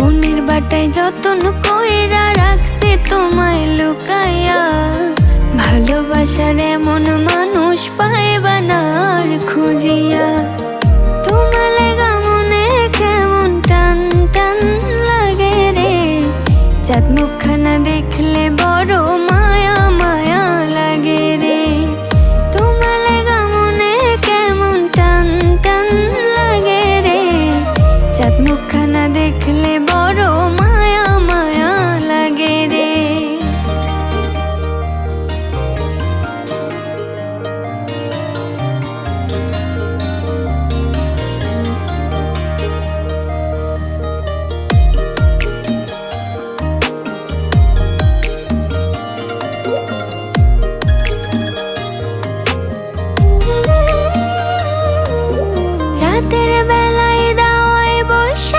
মনের বাটায় যতন কইরা রাখছে তোমায় লুকাইয়া। ভালোবাসার এমন মানুষ পাইবা না আর খুঁজিয়া। তোমার লেগা মনে কেমন টান টান লাগে রে। চাঁদ মুখখানা দেখলে বড় মায়া মায়া লাগে রে। তোমার লাগা মনে কেমন টান টান লাগে রে। চাঁদ মুখখানা দেখলে